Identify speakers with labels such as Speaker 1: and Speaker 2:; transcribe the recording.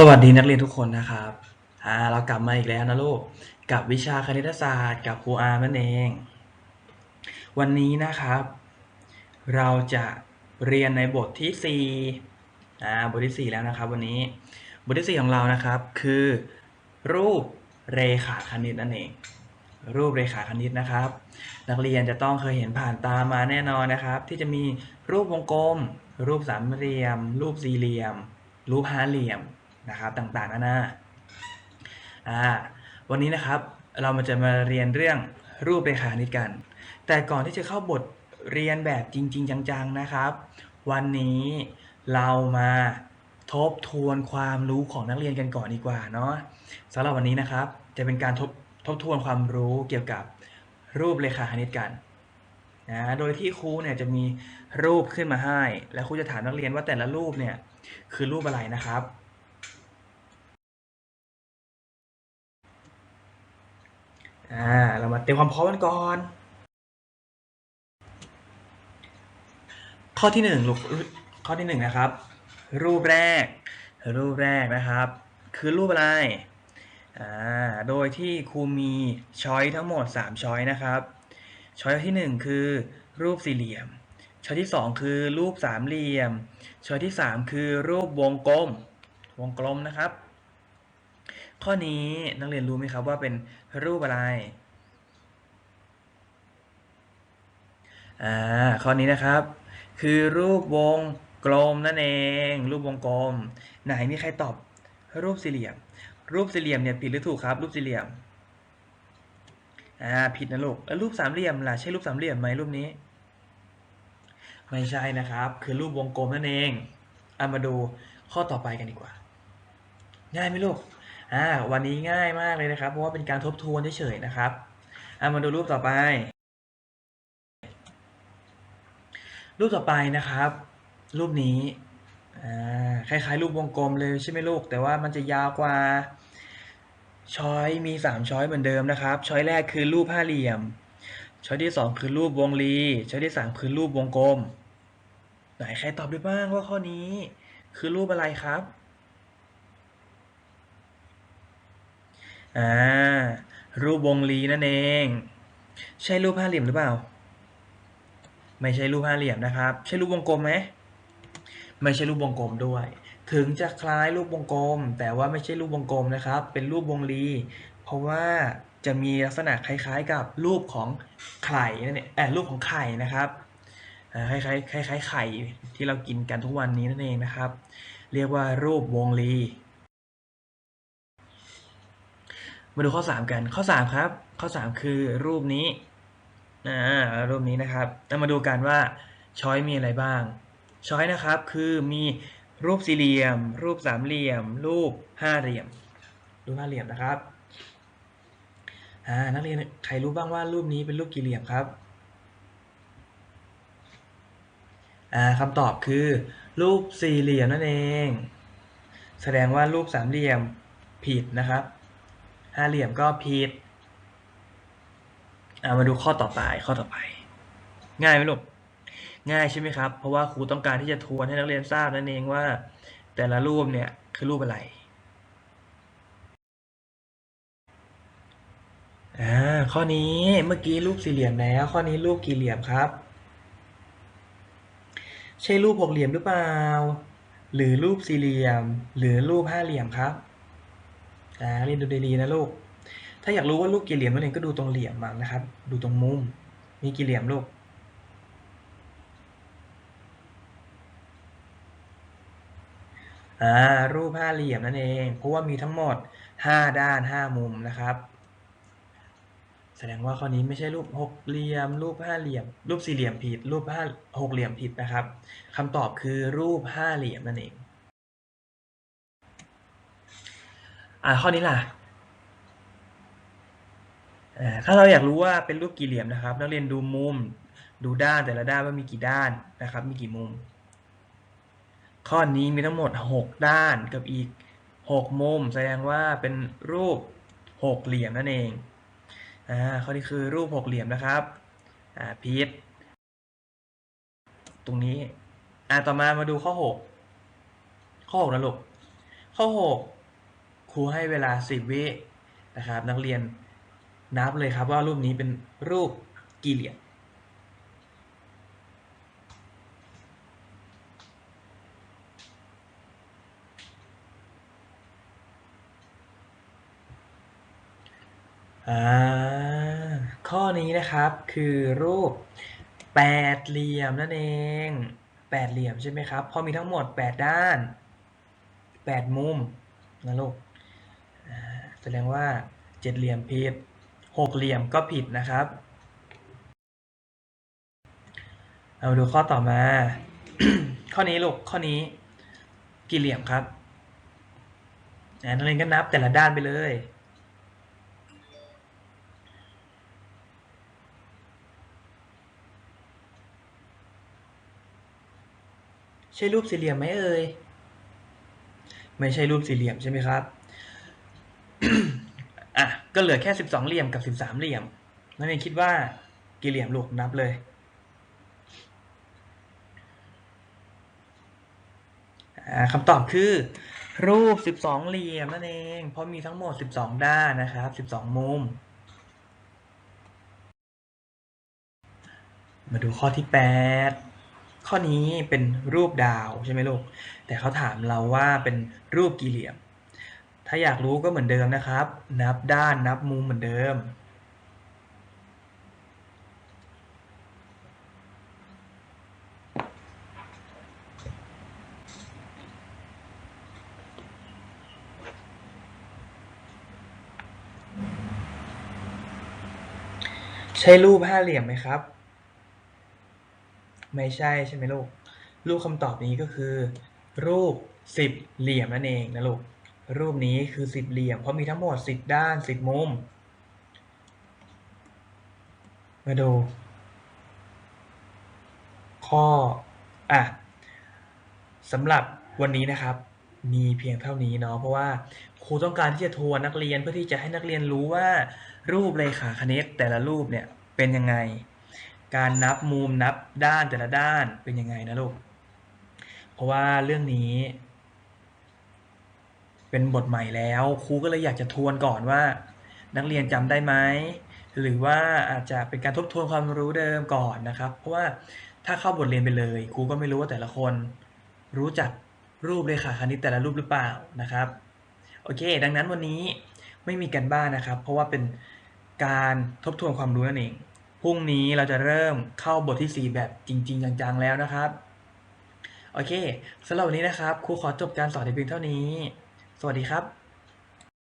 Speaker 1: สวัสดีนักเรียนทุกคนนะครับอ่าเรากลับมาอีกแล้วนะลูก กับวิชาคณิตศาสตร์กับครูอาร์มนั่นเอง วันนี้นะครับ เราจะเรียนในบทที่4อ่าบทที่ 4 แล้วนะครับ วันนี้ บทที่ 4 ของเรานะครับ คือ รูปเรขาคณิตนั่นเอง รูปเรขาคณิตนะครับ นักเรียนจะต้องเคยเห็นผ่านตามาแน่นอนนะครับ ที่จะมีรูปวงกลม รูปสามเหลี่ยม รูปสี่เหลี่ยม รูปห้าเหลี่ยม นะครับต่างๆนานาอ่าวันนี้นะครับเรามาจะมาเรียนเรื่องรูปเรขาคณิตกัน แต่ก่อนที่จะเข้าบทเรียนแบบจริง ๆ จังๆนะครับ วันนี้เรามาทบทวนความรู้ของนักเรียนกันก่อนดีกว่าเนาะสำหรับวันนี้นะครับ จะเป็นการทบทบทวนความรู้เกี่ยวกับรูปเรขาคณิตกันนะโดยที่ครูเนี่ยจะมีรูปขึ้นมาให้ แล้วครูจะถามนักเรียนว่าแต่ละรูปเนี่ยคือรูปอะไรนะครับ อ่าเรามาเตรียมความพร้อมกันก่อน ข้อที่หนึ่งลูกข้อที่หนึ่งนะครับ รูปแรก รูปแรกนะครับ คือรูปอะไรอ่าโดยที่ครูมีช้อยทั้งหมด 3 ช้อยนะครับช้อยที่ 1 คือรูปสี่เหลี่ยม ช้อยที่ 2 คือรูปสามเหลี่ยม ช้อยที่ 3 คือรูปวงกลม วงกลมนะครับ ข้อนี้นักเรียนรู้ไหมครับว่าเป็นรูปอะไรอ่าข้อนี้นะครับ คือรูปวงกลมนั่นเอง รูปวงกลม ไหนมีใครตอบรูปสี่เหลี่ยม รูปสี่เหลี่ยมเนี่ยผิดหรือถูกครับ รูปสี่เหลี่ยมอ่าผิดนะลูกแล้วรูปสามเหลี่ยมล่ะใช่รูปสามเหลี่ยมไหมรูปนี้ ไม่ใช่นะครับ คือรูปวงกลมนั่นเองเอามาดูข้อต่อไปกันดีกว่า ง่ายไหมลูก อ่าวันนี้ง่ายมากเลยนะครับ เพราะว่าเป็นการทบทวนเฉยๆนะครับเอามาดูรูปต่อไป รูปต่อไปนะครับ รูปนี้อ่าคล้ายๆ รูปวงกลมเลยใช่ไหมลูก แต่ว่ามันจะยาวกว่าช้อยมี 3 ช้อยเหมือนเดิมนะครับ ช้อยแรกคือรูปห้าเหลี่ยม ช้อยที่ 2 คือรูปวงรีช้อยที่ 3 คือรูปวงกลม ไหนใครตอบได้บ้างว่าข้อนี้ คือรูปอะไรครับ อ่า รูปวงรีนั่นเอง ใช่รูปห้าเหลี่ยมหรือเปล่า ไม่ใช่รูปห้าเหลี่ยมนะครับ ใช่รูปวงกลมไหมไม่ใช่รูปวงกลมด้วย ถึงจะคล้ายรูปวงกลม แต่ว่าไม่ใช่รูปวงกลมนะครับ เป็นรูปวงรีเพราะว่าจะมีลักษณะคล้ายๆ กับรูปของไข่นั่นเองเออรูปของไข่นะครับคล้ายๆคล้ายๆไข่ที่เรากินกันทุกวันนี้นั่นเองนะครับ เรียกว่ารูปวงรี มาดูข้อ 3 กันข้อ 3 ครับ ข้อ 3 คือรูปนี้รูปนี้นะครับเรามาดูกันว่าช้อยมีอะไรบ้างช้อยนะครับคือมีรูปสี่เหลี่ยม รูปสามเหลี่ยม รูปห้าเหลี่ยม รูปห้าเหลี่ยมนะครับอ่านักเรียนใครรู้บ้างว่ารูปนี้เป็นรูปกี่เหลี่ยมครับอ่าคำตอบคือ รูปสี่เหลี่ยมนั่นเอง แสดงว่ารูปสามเหลี่ยมผิดนะครับ ห้าเหลี่ยมก็ผิดามาดูข้อต่อไปข้อต่อไป ง่ายไหมลูกง่ายใช่ไหมครับ เพราะว่าครูต้องการที่จะทวนให้นักเรียนทราบนั่นเองว่า แต่ละรูปเนี่ยคือรูปอะไรอ่าข้อนี้เมื่อกี้รูปสี่เหลี่ยมแล้ว ข้อนี้รูปกี่เหลี่ยมครับ ใช่รูปหกเหลี่ยมหรือเปล่า หรือรูปสี่เหลี่ยม หรือรูปห้าเหลี่ยมครับ อ่าเรียนดูดีๆนะลูก ถ้าอยากรู้ว่ารูปกี่เหลี่ยมนักเรียนก็ดูตรงเหลี่ยมมันนะครับ ดูตรงมุม มีกี่เหลี่ยมลูก อ่า รูปห้าเหลี่ยมนั่นเอง เพราะว่ามีทั้งหมดห้าด้านห้ามุมนะครับ แสดงว่าข้อนี้ไม่ใช่รูปหกเหลี่ยม รูปห้าเหลี่ยม รูปสี่เหลี่ยมผิด รูปห้าหกเหลี่ยมผิดนะครับคำตอบคือรูปห้าเหลี่ยมนั่นเอง อ่าข้อนี้ล่ะอ่าถ้าเราอยากรู้ว่าเป็นรูปกี่เหลี่ยมนะครับ นักเรียนดูมุม ดูด้านแต่ละด้านว่ามีกี่ด้านนะครับ มีกี่มุม ข้อนี้มีทั้งหมด 6 ด้านกับอีก 6 มุม แสดงว่าเป็นรูปหกเหลี่ยมนั่นเองอ่าข้อนี้คือรูปหกเหลี่ยมนะครับอ่าพีทตรงนี้อ่าต่อมามาดูข้อ 6 ข้อ6นะลูกข้อ 6 ครูให้เวลา 10 วินะครับ นักเรียนนับเลยครับว่ารูปนี้เป็นรูปกี่เหลี่ยมอ่าข้อนี้นะครับคือรูปแปดเหลี่ยมนั่นเองแปดเหลี่ยมใช่ไหมครับพราะมีทั้งหมด8ด้าน8มุมนะลูก แสดงว่า7เหลี่ยมผิด6เหลี่ยมก็ผิดนะครับ เอาดูข้อต่อมา ข้อนี้ลูกข้อนี้กี่เหลี่ยมครับอ่านักเรียนก็นับแต่ละด้านไปเลยใช่รูปสี่เหลี่ยมไหมเอ่ยไม่ใช่รูปสี่เหลี่ยมใช่ไหมครับ อะก็เหลือแค่สิบสองเหลี่ยมกับสิบสามเหลี่ยมนักเรียนคิดว่ากี่เหลี่ยมลูกนับเลยอ่าคำตอบคือ รูป 12 เหลี่ยมนั่นเอง เพราะมีทั้งหมด 12 ด้านนะครับ 12 มุม มาดูข้อที่ 8 ข้อนี้เป็นรูปดาวใช่ไหมลูก แต่เขาถามเราว่าเป็นรูปกี่เหลี่ยม ถ้าอยากรู้ก็เหมือนเดิมนะครับ นับด้านนับมุมเหมือนเดิม ใช่รูปห้าเหลี่ยมไหมครับ ไม่ใช่ใช่ไหมลูก รูปคำตอบนี้ก็คือ รูปสิบเหลี่ยมนั่นเองนะลูก รูปนี้คือสิบเหลี่ยมเพราะมีทั้งหมดสิบด้านสิบมุม มาดู ข้ออะสำหรับวันนี้นะครับ มีเพียงเท่านี้เนาะเพราะว่าครูต้องการที่จะทวนนักเรียนเพื่อที่จะให้นักเรียนรู้ว่า รูปเรขาคณิตแต่ละรูปเนี่ยเป็นยังไง การนับมุมนับด้านแต่ละด้านเป็นยังไงนะลูกเพราะว่าเรื่องนี้ เป็นบทใหม่แล้ว ครูก็เลยอยากจะทวนก่อนว่า นักเรียนจำได้ไหม หรือว่าอาจจะเป็นการทบทวนความรู้เดิมก่อนนะครับ เพราะว่าถ้าเข้าบทเรียนไปเลย ครูก็ไม่รู้ว่าแต่ละคน รู้จักรูปเรขาคณิตแต่ละรูปหรือเปล่านะครับ โอเค ดังนั้นวันนี้ไม่มีกันบ้านนะครับ เพราะว่าเป็นการทบทวนความรู้นั่นเอง พรุ่งนี้เราจะเริ่มเข้าบทที่ 4 แบบจริง ๆ จังๆ แล้วนะครับ โอเคสำหรับวันนี้นะครับ ครูขอจบการสอนในเพียงเท่านี้ สวัสดีครับ